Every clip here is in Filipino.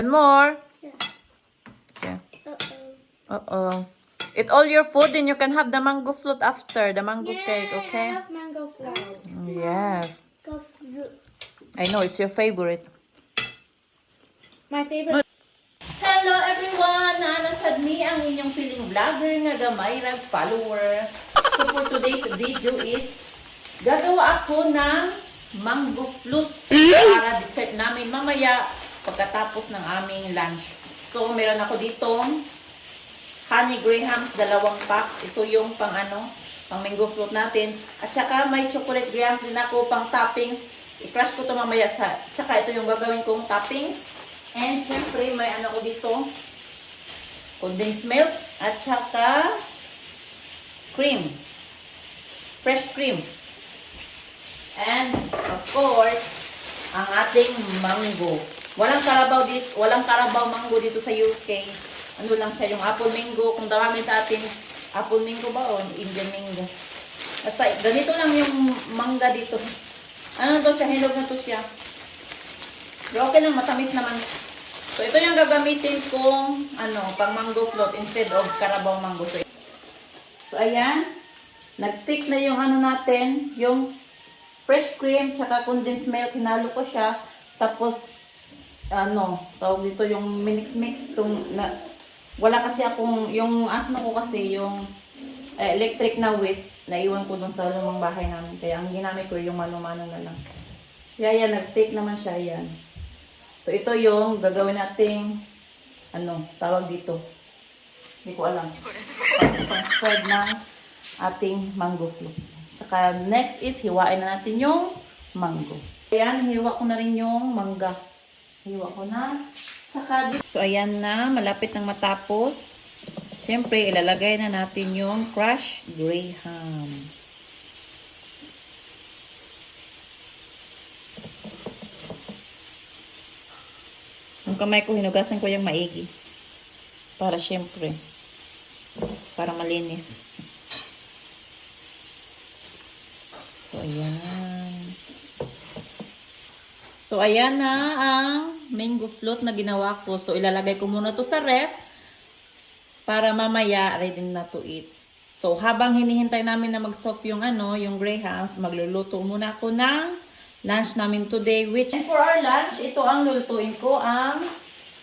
One more. Yeah. Okay. Uh-oh. Uh-oh. Eat all your food and you can have the mango float after, the mango cake, Yay, okay? I love mango flower. Yes. Go fruit. I know, it's your favorite. My favorite. Hello everyone! Nanasad ni ang inyong feeling vlogger nga gamay rag follower. So for today's video is gagawa ako ng mango flute para dessert namin mamaya pagkatapos ng aming lunch. So meron ako ditong honey grahams, dalawang pack. Ito yung pang ano, pang mango float natin. At saka may chocolate grahams din ako pang toppings. I-crush ko to mamaya sa, tsaka ito yung gagawin kong toppings. And syempre may ano ko dito, condensed milk at saka cream. Fresh cream. And of course, ang ating mango. Walang karabaw dito, walang karabaw mango dito sa UK. Ano lang siya, yung apple mango, kung tawagin sa atin, apple mango ba o Indian mango. Basta ganito lang yung mangga dito. Ano to siya, hinog na to siya. Pero okay lang, matamis naman. So, ito yung gagamitin kong, ano, pang mango float instead of carabao mango. So, so ayan. Nag-thick na yung ano natin, yung fresh cream, tsaka condensed milk. Hinalo ko siya. Tapos, ano, tawag dito yung minix-mix. Itong, na, wala kasi akong, yung asma ko kasi, yung eh, electric na whisk, naiwan ko dun sa lumang bahay namin. Kaya ang ginamit ko yung mano-mano na lang. Kaya yan, nag-take naman siya yan. So, ito yung gagawin nating, ano, tawag dito. Hindi ko alam. Pang spread ng ating mango float. Tsaka, next is, hiwain na natin yung mango. Ayan, hiwa ko na rin yung mangga. Hiwa ko na. Tsaka, di- so, ayan na, malapit nang matapos. Siyempre, ilalagay na natin yung crushed graham. Yung kamay ko, hinugasan ko yung maigi. Para siyempre, para malinis. So, ayan. So, ayan na ang mango float na ginawa ko. So, ilalagay ko muna to sa ref para mamaya ready na to eat. So, habang hinihintay namin na mag-soft yung ano, yung grahams, magluluto muna ako ng lunch namin today. Which, and for our lunch, ito ang lulutuin ko, ang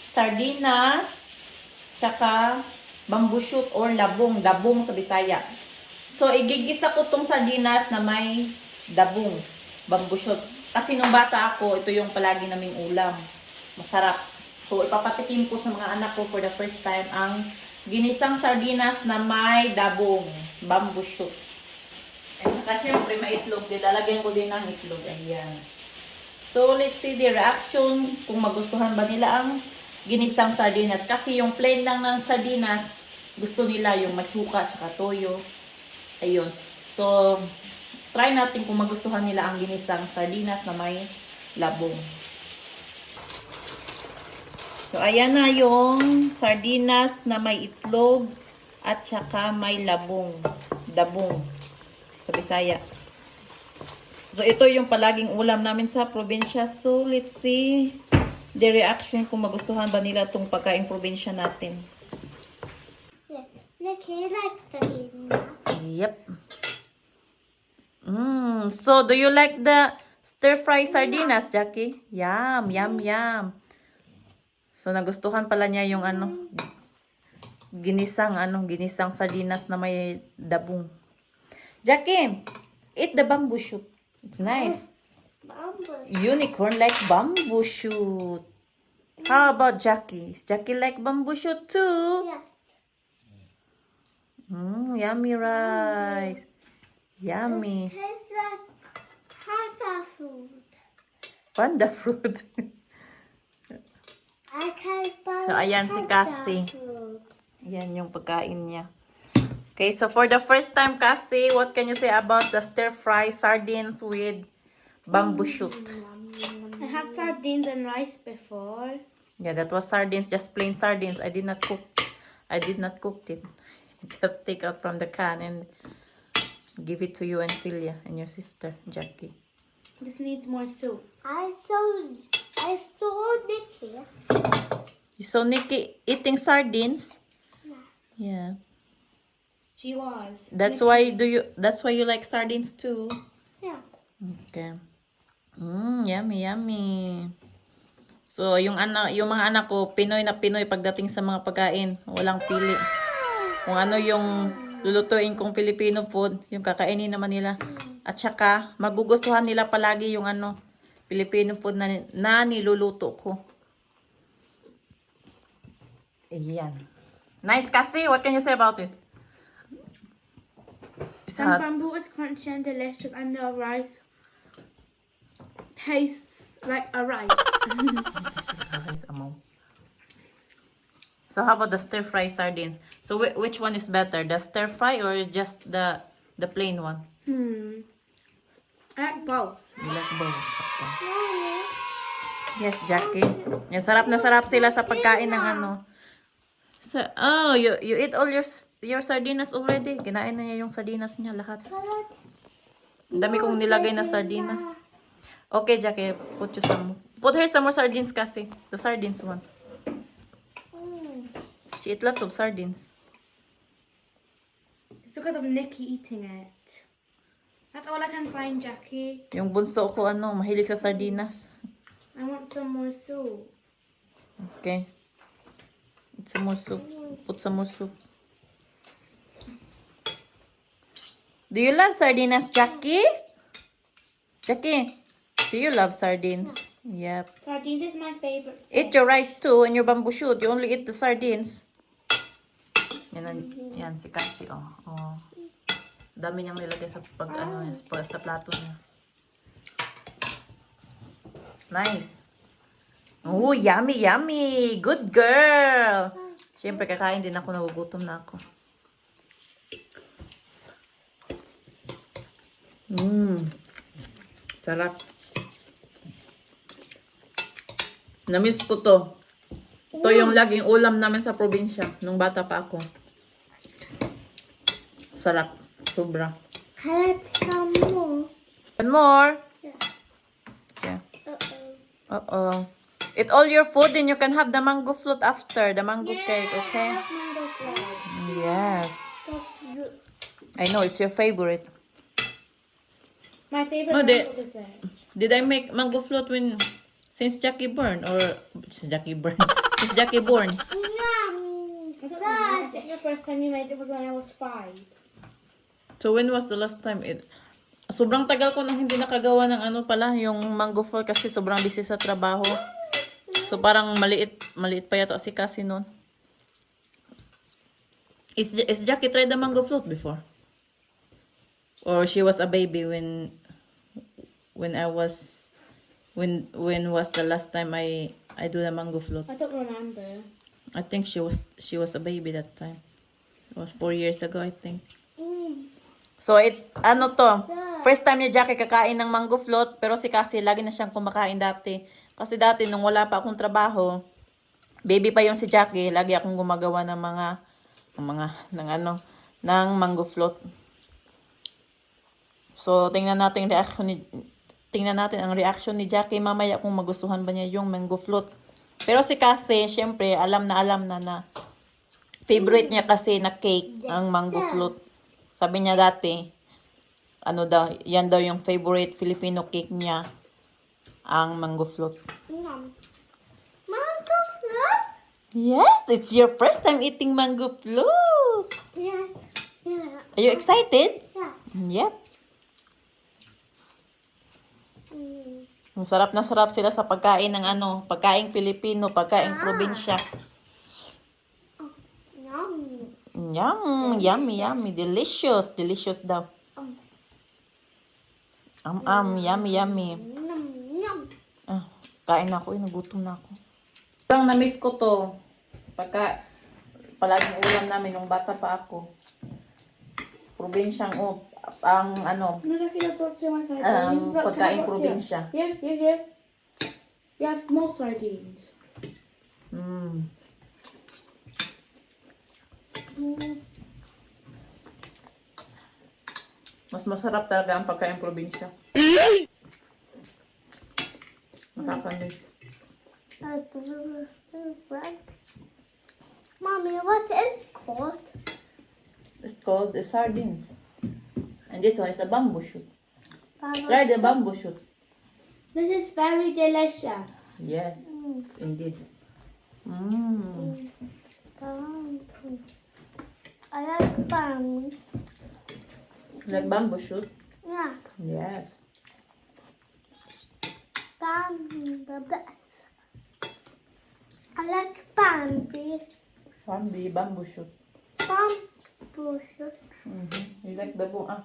sardinas, tsaka bamboo shoot or labong, dabong sa Bisaya. So, igigisa ko tong sardinas na may dabong, bamboo shoot. Kasi nung bata ako, ito yung palagi naming ulam. Masarap. So, ipapatikim ko sa mga anak ko for the first time ang ginisang sardinas na may dabong, bamboo shoot. At saka syempre, may itlog. Dilalagyan ko din ng itlog. Ayan. So, let's see the reaction kung magustuhan ba nila ang ginisang sardinas. Kasi yung plain lang ng sardinas, gusto nila yung may suka at toyo. Ayun. So, try natin kung magustuhan nila ang ginisang sardinas na may labong. So, ayan na yung sardinas na may itlog at saka may labong, dabong sa Bisaya. So, ito yung palaging ulam namin sa probinsya. So, let's see the reaction kung magustuhan ba nila itong pagkain probinsya natin. Yeah. Look, he likes eating Yep. Mm, so, do you like the stir-fry sardinas, Jackie? Yum, yum, yum. So, nagustuhan pala niya yung ano, ginisang, ano, ginisang sardinas na may dabong. Jackie, eat the bamboo shoot. It's nice. Bamboo. Unicorn like bamboo shoot. How about Jackie? Is Jackie like bamboo shoot too? Yes. Mm, yummy rice. Yummy. Tastes like panda food. Panda fruit. I can't buy So, ayan si Cassie. food. Yan yung pagkain niya. Okay, so for the first time, Cassie, what can you say about the stir-fry sardines with bamboo shoot? I had sardines and rice before. Yeah, that was sardines, just plain sardines. I did not cook. I did not cook it. Just take out from the can and give it to you and Philia and your sister, Jackie. This needs more soup. I saw I saw Nicky So Nikki eating sardines? Yeah. She was. That's why do you that's why you like sardines too? Yeah. Okay. Mm, yummy, yummy. So, yung anak, yung mga anak ko, Pinoy na Pinoy pagdating sa mga pagkain. Walang pili. Kung ano yung lulutuin kong Filipino food, yung kakainin naman nila. At saka, magugustuhan nila palagi yung ano, Filipino food na, na niluluto ko. Ayan. Nice kasi. What can you say about it? It's And bamboo is crunchy and delicious, and the rice tastes like a rice. So how about the stir fry sardines? So whi- which one is better, the stir fry or just the the plain one? hmm. I like both. You like both? Okay. Yes, Jackie. Yan, sarap na sarap sila sa pagkain ng ano. So, oh, you you eat all your your sardinas already. Kinain na niya yung sardinas niya lahat. Ang dami kong nilagay na sardinas. Okay, Jackie, put you some. Put her some more sardines kasi. The sardines one. She eat lots of sardines. It's because of Nikki eating it. That's all I can find, Jackie. Yung bunso ko, ano, mahilig sa sardinas. I want some more soup. Okay. Eat some more soup. Put some more soup. Do you love sardinas, Jackie? Jackie, do you love sardines? Yep. Sardines is my favorite. Eat your rice too and your bamboo shoot. You only eat the sardines. Yan, yan si Cassie, oh. oh. Dami niyang nilagay sa pag, ano, sa, sa plato niya. Nice. Oh, yummy, yummy. Good girl. Siyempre, kakain din ako. Nagugutom na ako. Mmm. Sarap. Namiss ko to. Ito yung laging ulam namin sa probinsya nung bata pa ako. Sarap. Sobra. Carrot some more. One more. Yeah. Yeah. Uh-oh. Uh-oh. Eat all your food and you can have the mango float after. The mango cake, okay? I love mango flour. Yes. I know, it's your favorite. My favorite they- mango dessert. Did I make mango float when... Since Jackie born? Or... Since Jackie born? since Jackie born? I think the first time you made it was when I was five. So when was the last time it... Sobrang tagal ko nang hindi nakagawa ng ano pala, yung mango float kasi sobrang busy sa trabaho. So parang maliit, maliit pa yata si Cassie noon. Is, is Jackie tried the mango float before? Or she was a baby when when I was when when was the last time I I do the mango float? I don't remember. I think she was she was a baby that time. It was four years ago, I think. So it's ano to? First time ni Jackie kakain ng mango float pero si Cassie lagi na siyang kumakain dati. Kasi dati nung wala pa akong trabaho, baby pa yung si Jackie, lagi akong gumagawa ng mga ng mga ng ano ng mango float. So tingnan natin reaction ni tingnan natin ang reaction ni Jackie mamaya kung magustuhan ba niya yung mango float. Pero si Cassie, syempre, alam na alam na na favorite niya kasi na cake ang mango float. Sabi niya dati, ano daw, yan daw yung favorite Filipino cake niya, ang mango float. Mango float? Yes, it's your first time eating mango float. Yeah. Yeah. Are you excited? Yeah. Yep. Mm. Ang sarap na sarap sila sa pagkain ng ano, pagkain Pilipino, pagkain probinsya. Yum. Yum, yummy, yummy, delicious, delicious daw. Um, um, yummy, yummy. Yum. Yum. Ah, kain na ako, eh, nagutom na ako. Parang na-miss ko to. Pagka, palaging ulam namin nung bata pa ako. Probinsyang, oh, ang ano. Um, pagkain probinsya. Here, here, here. You have small sardines. mm, mas masarap talaga ang pagkain probinsya. Nakakamiss. Uh, Mommy, what is it called? It's called the sardines. And this one is a bamboo shoot. Bamboo Try the bamboo shoot. This is very delicious. Yes, it's indeed. Mmm. Bamboo. I like bamboo. Like bamboo shoot? Yeah, Yes. bamboo. I like bamboo. Bambi, bamboo shoot. Bamboo shoot. Mm-hmm. You like the boom? Ah.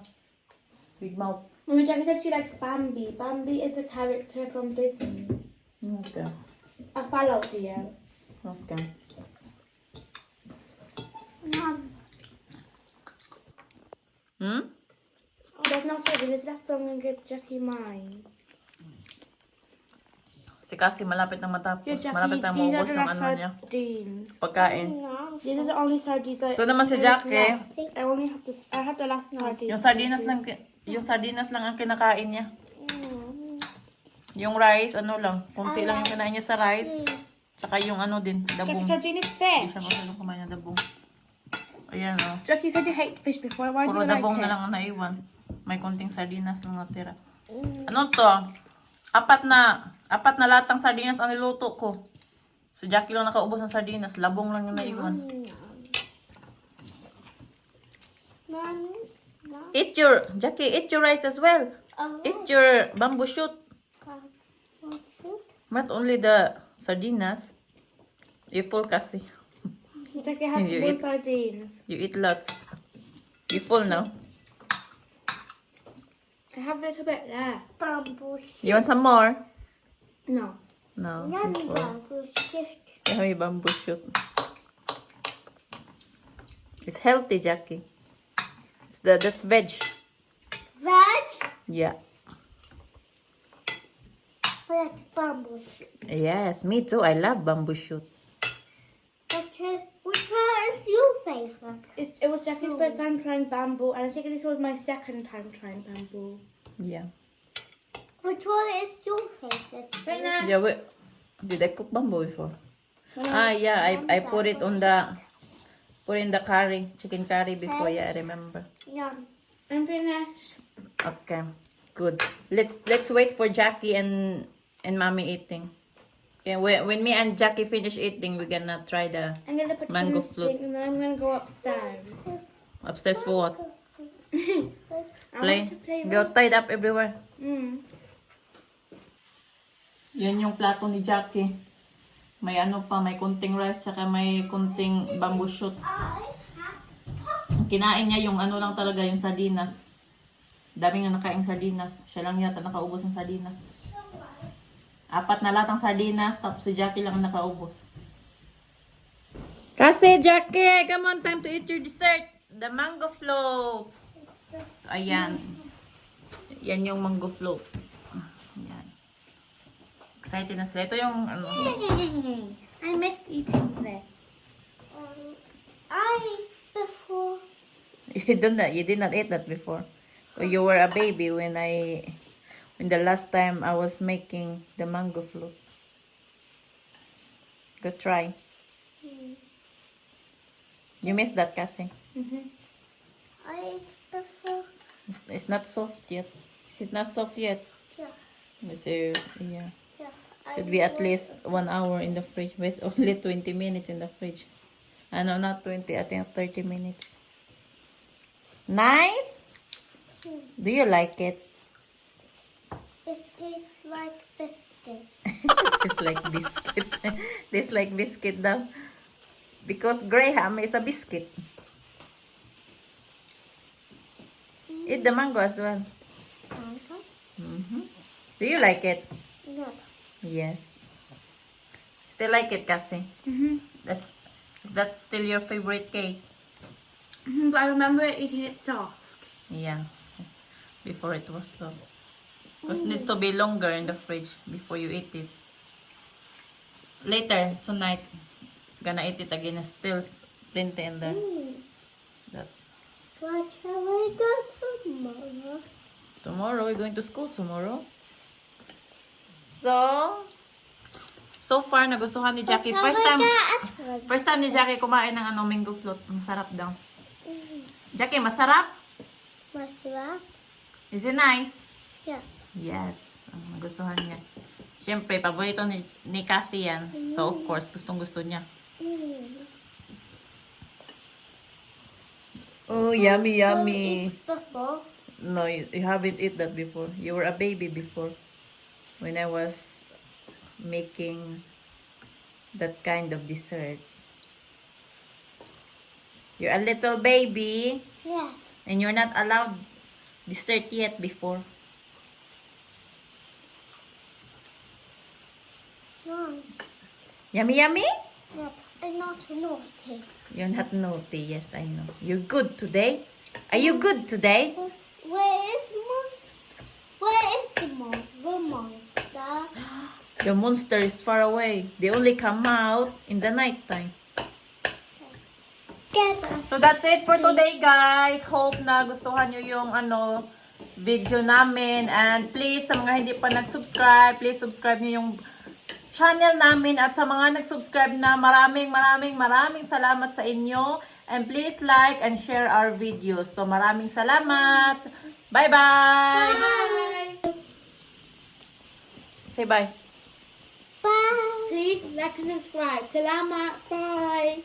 Big mouth. Mummy Jackie said she likes Bambi. Bambi is a character from Disney. Okay. A Fallout deer. Okay. Yum. Hmm? Oh, there's not so good. That's I'm gonna give Jackie mine. Si Cassie malapit na matapos. Here, Jackie, malapit na maubos the last ano niya. sardines. Pagkain. These are the only sardines I. Ito naman si Jackie. I only have this. I have the last sardines. Yung sardinas lang, yung sardinas lang ang kinakain niya. Mm. Yung rice, ano lang, kunti lang yung kinain niya sa rice. Tsaka yung ano din, dabong. Jackie, sardine is Hindi fish. siya masyadong kumain ng dabong. Ayan o. Oh. Jackie said you hate fish before. Why do Puro you like dabong it? na lang ang naiwan. May konting sardinas lang natira. Mm. Ano to? Apat na, apat na latang sardinas ang niluto ko. Si Jackie lang nakaubos ng sardinas. Labong lang yung naiwan. Mommy. No. Eat your, Jackie, eat your rice as well. Oh, Eat your bamboo shoot. Not only the sardinas. You full kasi. Jackie has You full eat- sardines. You eat lots. You full now. I have a little bit there. Bamboo shoot. You want some more? No. No. Yummy bamboo shoot. Yummy bamboo shoot. It's healthy, Jackie. It's the, that's veg. Veg. Yeah. I like bamboo shoot. Yes, me too. I love bamboo shoot. Okay. which one is your favorite? It, it was Jackie's first time trying bamboo, and I think this was my second time trying bamboo. Yeah. Which one is your favorite? Right now. Yeah, wait. Did I cook bamboo before? I- Ah, yeah. I, I put it on the, put in the curry, chicken curry before. Yeah, I remember. Yum. I'm finished. Okay, good. Let's let's wait for Jackie and and mommy eating. Okay, when, when me and Jackie finish eating, we're gonna try the I'm gonna put Mango sink and then I'm gonna go upstairs. upstairs for what? I Play. want to play Go tied up everywhere. Mm. Yan yung plato ni Jackie. May ano pa, may kunting rice, saka may kunting bamboo shoot. Kinain niya yung ano lang talaga, yung sardinas. Daming na nakaing sardinas. Siya lang yata nakaubos ng sardinas. Apat na latang sardinas, tapos si Jackie lang ang nakaubos. Kasi Jackie, come on, time to eat your dessert. The mango float. So, ayan. Yan yung mango float. Excited na sila. Ito yung ano. I missed eating this. Um, I before. You did not, you did not eat that before. You were a baby when I, when the last time I was making the mango float. Go try. You missed that kasi. Mm-hmm. I ate before. It's, it's not soft yet. Is it not soft yet? Yeah. So, yeah. Yeah. Should be at least one hour in the fridge. But it's only 20 minutes in the fridge. I know, not 20. I think 30 minutes. Nice? Do you like it? It tastes like biscuit. it's like biscuit. This like biscuit daw. Because Graham is a biscuit. Eat the mango as well. Uh-huh. Do you like it? No. Yes. Still like it, kasi. Mm-hmm. That's is that still your favorite cake? Mm-hmm. But I remember eating it soft. Yeah. Before it was soft. Because it needs to be longer in the fridge before you eat it. Later tonight, gonna eat it again. It's still plenty in there. Mm. That What shall we go tomorrow? tomorrow we're going to school tomorrow. So, so far nagustuhan ni Jackie. First time. First time ni Jackie kumain ng ano, mango float. Masarap daw. Jackie, masarap? Masarap? Is it nice? Yeah. Yes. Ang nagustuhan niya. Siyempre, paborito ni, ni Cassie yan. So, of course, gustong gusto niya. Mm. Oh, yummy, yummy. Before, No, you, you haven't eat that before. You were a baby before. When I was making that kind of dessert. You're a little baby yeah. and you're not allowed dessert yet before. No. Yummy, yummy? Yeah, I'm not naughty. You're not naughty. Yes, I know. You're good today. Are you good today? Where is monster? Where is the, mon- the monster? The monster is far away. They only come out in the night time. So that's it for today guys. Hope na gustuhan nyo yung ano video namin and please sa mga hindi pa nag-subscribe, please subscribe nyo yung channel namin at sa mga nag-subscribe na maraming maraming maraming salamat sa inyo and please like and share our videos. So maraming salamat. Bye-bye. Say bye. Bye. Please like and subscribe. Salamat. Bye.